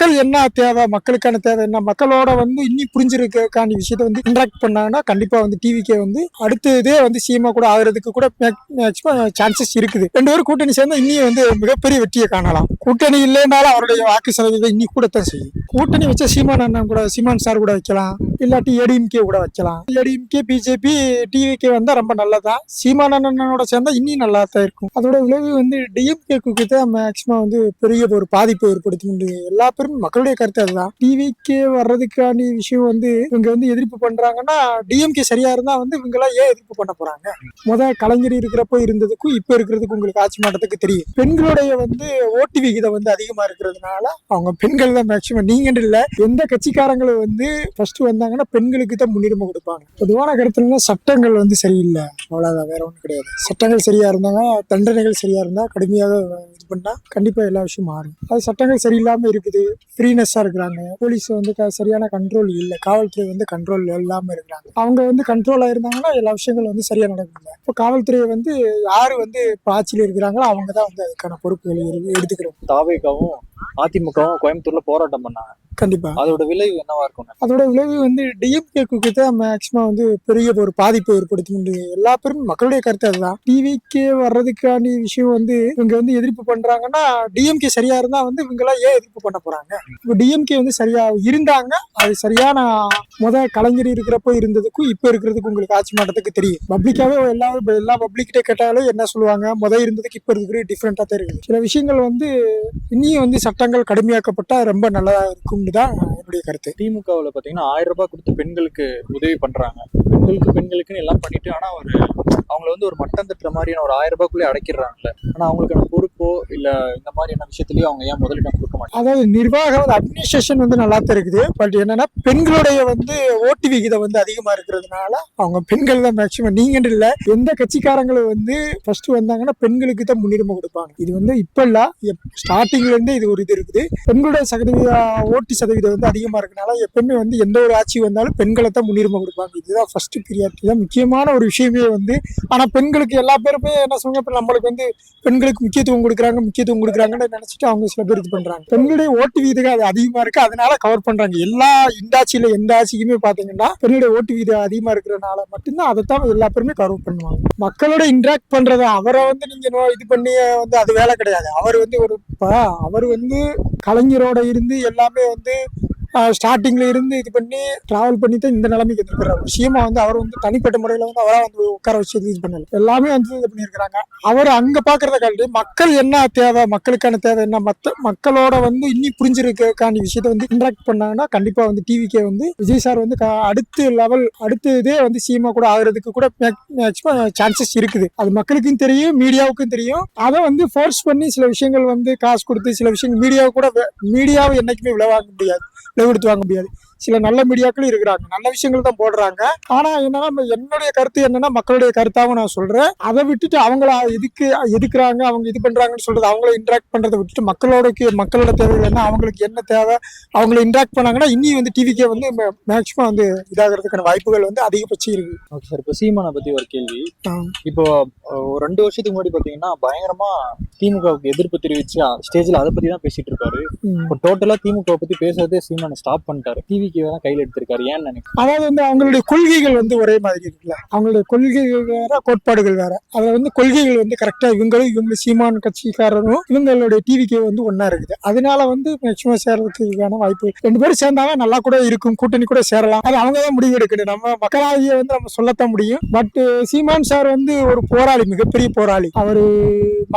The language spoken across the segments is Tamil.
மக்கள் என்ன தேவை மக்களுக்கான தேவை என்ன மக்களோட வந்து இன்னும் புரிஞ்சிருக்கான விஷயத்த வந்து இன்ட்ராக்ட் பண்ணாங்கன்னா கண்டிப்பா வந்து டிவிக்கே வந்து அடுத்ததே வந்து சீமா கூட ஆகுறதுக்கு கூட மேக்சிமம் சான்சஸ் இருக்குது. ரெண்டு பேரும் கூட்டணி சேர்ந்தா இன்னும் வந்து மிகப்பெரிய வெற்றியை காணலாம். கூட்டணி இல்லைனாலும் அவருடைய வாக்கு சதவீதம் இன்னி கூடத்தான் செய்யும். கூட்டணி வச்ச சீமான் அண்ணன் கூட சீமான் சார் கூட வைக்கலாம். இல்லாட்டி ஏடிஎம்கே கூட வச்சலாம். ஏடிஎம்கே பிஜேபி டிவிகே வந்தா ரொம்ப நல்லதான் சீமான் சேர்ந்தா இன்னும் நல்லா தான் இருக்கும். அதோட விளைவு வந்து டிஎம்கேக்கு தான் மேக்சிமம் வந்து பெரிய ஒரு பாதிப்பு ஏற்படுத்தும் எல்லா பேரும் மக்களுடைய கருத்து அதுதான். டிவிகே வர்றதுக்கான விஷயம் வந்து இவங்க வந்து எதிர்ப்பு பண்றாங்கன்னா டிஎம்கே சரியா இருந்தா வந்து இவங்க எல்லாம் ஏன் எதிர்ப்பு பண்ண போறாங்க? முத கலைஞர் இருக்கிறப்போ இருந்ததுக்கும் இப்ப இருக்கிறதுக்கும் உங்களுக்கு ஆட்சி மாற்றத்துக்கு தெரியும். பெண்களுடைய வந்து ஓட்டு விகிதம் வந்து அதிகமா இருக்கிறதுனால அவங்க பெண்கள் தான் மேக்சிமம் நீங்க இல்ல எந்த கட்சிக்காரங்களும் வந்து ஃபர்ஸ்ட் வந்தாங்கன்னா பெண்களுக்கு தான் முன்னுரிமை கொடுப்பாங்க. பொதுவான கருத்துலன்னா சட்டங்கள் வந்து சரியில்லை. அவ்வளவுதான் வேற ஒன்றும் கிடையாது. சட்டங்கள் சரியா இருந்தாங்க தண்டனைகள் சரியா இருந்தா கடுமையாக இது பண்ணா கண்டிப்பா எல்லா விஷயம் மாறும். அது சட்டங்கள் சரியில்லாம இருக்குது. ஃப்ரீனஸ்ஸா இருக்கிறாங்க. போலீஸ் வந்து க- சரியான கண்ட்ரோல் இல்லை. காவல்துறை வந்து கண்ட்ரோல் இல்லாம இருக்கிறாங்க. அவங்க வந்து கண்ட்ரோல் ஆயிருந்தாங்கன்னா எல்லா விஷயங்களும் வந்து சரியா நடக்குங்க இப்போ காவல்துறையை வந்து யாரு வந்து இப்போ ஆட்சியில் இருக்கிறாங்களோ அவங்க தான் வந்து அதுக்கான பொறுப்புகளை எடுத்துக்கிறோம் தாவேகாவும் அதிமுகவும் கோயம்புத்தூர்ல போராட்டம் பண்ணாங்க. கண்டிப்பா. அதோட விளைவு என்னவா இருக்கும் அதோட விளைவு வந்து டிஎம்கேக்கு தான் மேக்சிமம் வந்து பெரிய ஒரு பாதிப்பு ஏற்படுத்தும் எல்லா பேரும் மக்களுடைய கருத்து அதுதான். டிவிக்கே வர்றதுக்கான விஷயம் வந்து இவங்க வந்து எதிர்ப்பு பண்றாங்கன்னா டிஎம்கே சரியா இருந்தா வந்து இவங்க எல்லாம் ஏன் எதிர்ப்பு பண்ண போறாங்க? இப்போ டிஎம்கே வந்து சரியா இருந்தாங்க. அது சரியான முத கலைஞர் இருக்கிறப்போ இருந்ததுக்கும் இப்ப இருக்கிறதுக்கும் உங்களுக்கு ஆட்சி மாற்றத்துக்கு தெரியும். பப்ளிக்காவே எல்லாரும் எல்லா பப்ளிக்கிட்ட கேட்டாலும் என்ன சொல்லுவாங்க? முத இருந்ததுக்கு இப்ப இருக்கிறது டிஃப்ரெண்டா தான் இருக்குது. சில விஷயங்கள் வந்து இனியும் வந்து சட்டங்கள் கடுமையாக்கப்பட்டா ரொம்ப நல்லதா இருக்கும்னு தான் என்னுடைய கருத்து. திமுகவில் பார்த்தீங்கன்னா ஆயிரம் ரூபாய் கொடுத்து பெண்களுக்கு உதவி பண்றாங்க. பெண்களுக்கு பெண்களுக்குன்னு எல்லாம் பண்ணிட்டு ஆனால் ஒரு அவங்கள வந்து ஒரு மட்டம் தட்டுற மாதிரியான ஒரு ஆயிரம் ரூபாய்க்குள்ளே அடைக்கிறாங்கல்ல. ஆனால் அவங்களுக்கான பொறுப்போ இல்லை இந்த மாதிரியான விஷயத்துலயும் அவங்க ஏன் முதலிடம் கொடுக்க மாட்டாங்க? அதாவது நிர்வாகம் அட்மினிஸ்ட்ரேஷன் வந்து நல்லா தான் இருக்குது பட் என்னன்னா பெண்களுடைய வந்து ஓட்டு விகிதம் வந்து அதிகமாக இருக்கிறதுனால அவங்க பெண்கள் தான் மேக்சிமம் நீங்க இல்லை எந்த கட்சிக்காரங்களும் வந்து ஃபர்ஸ்ட் வந்தாங்கன்னா பெண்களுக்கு தான் முன்னுரிமை கொடுப்பாங்க. இது வந்து இப்போ இல்லை ஸ்டார்டிங்ல இருந்தே இது ஒரு இது இருக்குது. பெண்களுடைய சதவீத ஓட்டு சதவீதம் வந்து அதிகமாக இருக்கனால எப்பவுமே வந்து எந்த ஒரு ஆட்சி வந்தாலும் பெண்களை தான் முன்னுரிமை கொடுப்பாங்க. இதுதான் ஃபர்ஸ்ட் பீரியாரிட்டி தான் முக்கியமான ஒரு விஷயமே வந்து ஆனா பெண்களுக்கு எல்லா பேருமே என்ன சொல்லுங்க இப்போ நம்மளுக்கு வந்து பெண்களுக்கு முக்கியத்துவம் கொடுக்குறாங்க முக்கியத்துவம் கொடுக்குறாங்கன்னு நினைச்சிட்டு அவங்க சில பேர் இது பண்றாங்க. பெண்களுடைய ஓட்டு வீதம் அது அதிகமா இருக்கு. அதனால கவர் பண்றாங்க. எல்லா இந்த எந்த ஆட்சிக்குமே பாத்தீங்கன்னா பெண்களுடைய ஓட்டு வீதம் அதிகமா இருக்கிறனால மட்டும்தான் அதை தான் எல்லா பேருமே கவர் பண்ணுவாங்க. மக்களோட இன்டராக்ட் பண்றது அவரை வந்து நீங்க நோ- இது பண்ணி வந்து அது வேலை கிடையாது. அவர் வந்து ஒரு அவர் வந்து கலைஞரோட இருந்து எல்லாமே வந்து ஸ்டார்டிங்ல இருந்து இது பண்ணி டிராவல் பண்ணி தான் இந்த நிலைமைக்கு வந்திருக்கிறார். விஷயமா வந்து அவர் வந்து தனிப்பட்ட முறையில வந்து அவரா வந்து உட்கார வச்சு இது பண்ணல. எல்லாமே வந்து இது பண்ணியிருக்கிறாங்க. அவர் அங்க பாக்குறத காட்டி மக்கள் என்ன தேவை மக்களுக்கான தேவை என்ன மத்த மக்களோட வந்து இன்னி புரிஞ்சிருக்கான விஷயத்த வந்து இன்ட்ராக்ட் பண்ணாங்கன்னா கண்டிப்பா வந்து டிவிக்கே வந்து விஜய் சார் வந்து அடுத்து அடுத்த லெவல் அடுத்த இதே வந்து சீமா கூட ஆகுறதுக்கு கூட மேக்சிமம் சான்சஸ் இருக்குது. அது மக்களுக்கும் தெரியும் மீடியாவுக்கும் தெரியும். அதை வந்து ஃபோர்ஸ் பண்ணி சில விஷயங்கள் வந்து காசு கொடுத்து சில விஷயங்கள் மீடியாவை கூட மீடியாவை என்னைக்குமே விளைவாக முடியாது. விளைவெடுத்து வாங்க முடியாது. சில நல்ல மீடியாக்களும் இருக்கிறாங்க. நல்ல விஷயங்கள் தான் போடுறாங்க. ஆனா என்னன்னா என்னுடைய கருத்து என்னன்னா மக்களுடைய கருத்தாவும் நான் சொல்றேன். அதை விட்டுட்டு அவங்கள எதுக்கு எதுக்குறாங்க அவங்க இது பண்றாங்கன்னு சொல்றது அவங்கள இன்ட்ராக்ட் பண்றதை விட்டுட்டு மக்களோட மக்களோட தேவைகள் என்ன அவங்களுக்கு என்ன தேவை அவங்கள இன்ட்ராக்ட் பண்ணாங்கன்னா இன்னி வந்து டிவிக்கே வந்து மேக்சிமம் வந்து இதாகிறதுக்கான வாய்ப்புகள் வந்து அதிகபட்சம் இருக்கு. ஓகே சார் இப்போ சீமானை பத்தி ஒரு கேள்வி. இப்போ ரெண்டு வருஷத்துக்கு முன்னாடி பாத்தீங்கன்னா பயங்கரமா திமுகவுக்கு எதிர்ப்பு தெரிவிச்சு ஸ்டேஜ்ல அதை பத்தி தான் பேசிட்டு இருக்காரு. இப்போ டோட்டலா திமுக பத்தி பேசுறதே சீமானை ஸ்டாப் பண்ணிட்டாரு. நம்பிக்கை தான் கையில் எடுத்திருக்காரு. ஏன்னு நினைக்கிறேன் அதாவது வந்து அவங்களுடைய கொள்கைகள் வந்து ஒரே மாதிரி இருக்குல்ல? அவங்களுடைய கொள்கைகள் வேற கோட்பாடுகள் வேற. அதுல வந்து கொள்கைகள் வந்து கரெக்டா இவங்களும் இவங்க சீமான் கட்சிக்காரரும் இவங்களுடைய டிவிக்கு வந்து ஒன்றா இருக்குது. அதனால வந்து மேக்சிமம் சேர்றதுக்கான வாய்ப்பு ரெண்டு பேரும் சேர்ந்தாலும் நல்லா கூட இருக்கும் கூட்டணி கூட சேரலாம். அது அவங்க தான் முடிவு எடுக்கணும். நம்ம மக்களாகிய வந்து நம்ம சொல்லத்தான் முடியும். பட் சீமான் சார் வந்து ஒரு போராளி மிகப்பெரிய போராளி. அவர்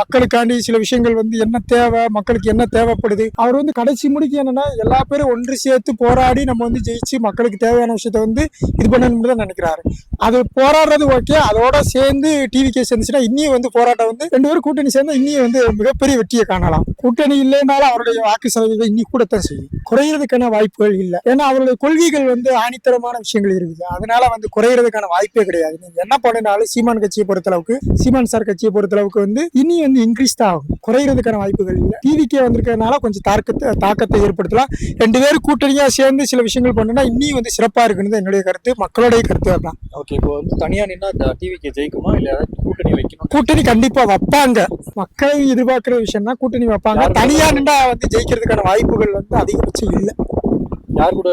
மக்களுக்காண்டி சில விஷயங்கள் வந்து என்ன தேவை மக்களுக்கு என்ன தேவைப்படுது அவர் வந்து கடைசி முடிக்கு என்னன்னா எல்லா பேரும் ஒன்று சேர்த்து போராடி நம்ம வந்து ஜெயிச்சு மக்களுக்கு தேவையான விஷயத்த வந்து இது பண்ணணும்னு தான் நினைக்கிறாரு. அது போராடுறது ஓகே. அதோட சேர்ந்து டிவி கேஸ் இருந்துச்சுன்னா இன்னியும் வந்து போராட்டம் வந்து ரெண்டு பேரும் கூட்டணி சேர்ந்து இன்னும் வந்து மிகப்பெரிய வெற்றியை காணலாம். கூட்டணி இல்லைனாலும் அவருடைய வாக்கு சதவீதம் இன்னும் கூடத்தான் செய்யும். குறையிறதுக்கான வாய்ப்புகள் இல்லை. ஏன்னா அவருடைய கொள்கைகள் வந்து ஆணித்தரமான விஷயங்கள் இருக்குது. அதனால வந்து குறையிறதுக்கான வாய்ப்பே கிடையாது. நீங்க என்ன பண்ணினாலும் சீமான் கட்சியை பொறுத்தளவுக்கு சீமான் சார் கட்சியை பொறுத்தளவுக்கு வந்து இனி வந்து இன்க்ரீஸ் தான் ஆகும். குறையிறதுக்கான வாய்ப்புகள் இல்லை. டிவிக்கே வந்திருக்கிறதுனால கொஞ்சம் தாக்கத்தை தாக்கத்தை ஏற்படுத்தலாம். ரெண்டு பேரும் கூட்டணியா சேர்ந்து சில விஷயம் விஷயங்கள் பண்ணுனா இன்னும் வந்து சிறப்பா இருக்குன்னு என்னுடைய கருத்து மக்களுடைய கருத்து அதான். ஓகே இப்போ வந்து தனியா நின்னா டிவிக்கு ஜெயிக்குமா? இல்ல கூட்டணி வைக்கணும் கூட்டணி கண்டிப்பா வைப்பாங்க. மக்கள் எதிர்பார்க்கிற விஷயம் தான் கூட்டணி வைப்பாங்க. யார் தனியா நின்றா வந்து ஜெயிக்கிறதுக்கான வாய்ப்புகள் வந்து அதிகபட்சம் இல்லை. யார் கூட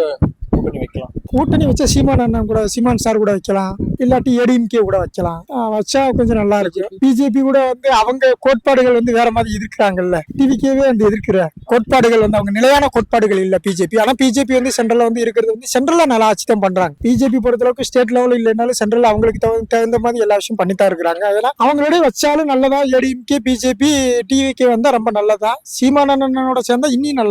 கூட்டணி வைக்கலாம். கூட்டணி வச்சா சீமான் அண்ணன் கூட சீமான் சார் கூட வைக்கலாம். இல்லாட்டி ஏடிஎம்கே கூட வைக்கலாம். வச்சா கொஞ்சம் நல்லா இருக்கும் பிஜேபி கூட வந்து அவங்க கோட்பாடுகள் வந்து வேற மாதிரி எதிர்க்கிறாங்கல்ல. டிவிக்கேவே வந்து எதிர்க்கிற கோட்பாடுகள் வந்து அவங்க நிலையான கோட்பாடுகள் இல்ல பிஜேபி. ஆனா பிஜேபி வந்து சென்ட்ரல்ல வந்து இருக்கிறது வந்து சென்ட்ரல்ல நல்லா ஆட்சி தான் பண்றாங்க. பிஜேபி பொறுத்தளவுக்கு ஸ்டேட் லெவல் இல்லைனாலும் சென்ட்ரல் அவங்களுக்கு தகுந்த தகுந்த மாதிரி எல்லா விஷயம் பண்ணித்தான் இருக்கிறாங்க. அதெல்லாம் அவங்களோட வச்சாலும் நல்லதா ஏடிஎம்கே பிஜேபி டிவிகே வந்தா ரொம்ப நல்லதா? சீமானண்ணனோட சேர்ந்தா இன்னும் நல்லா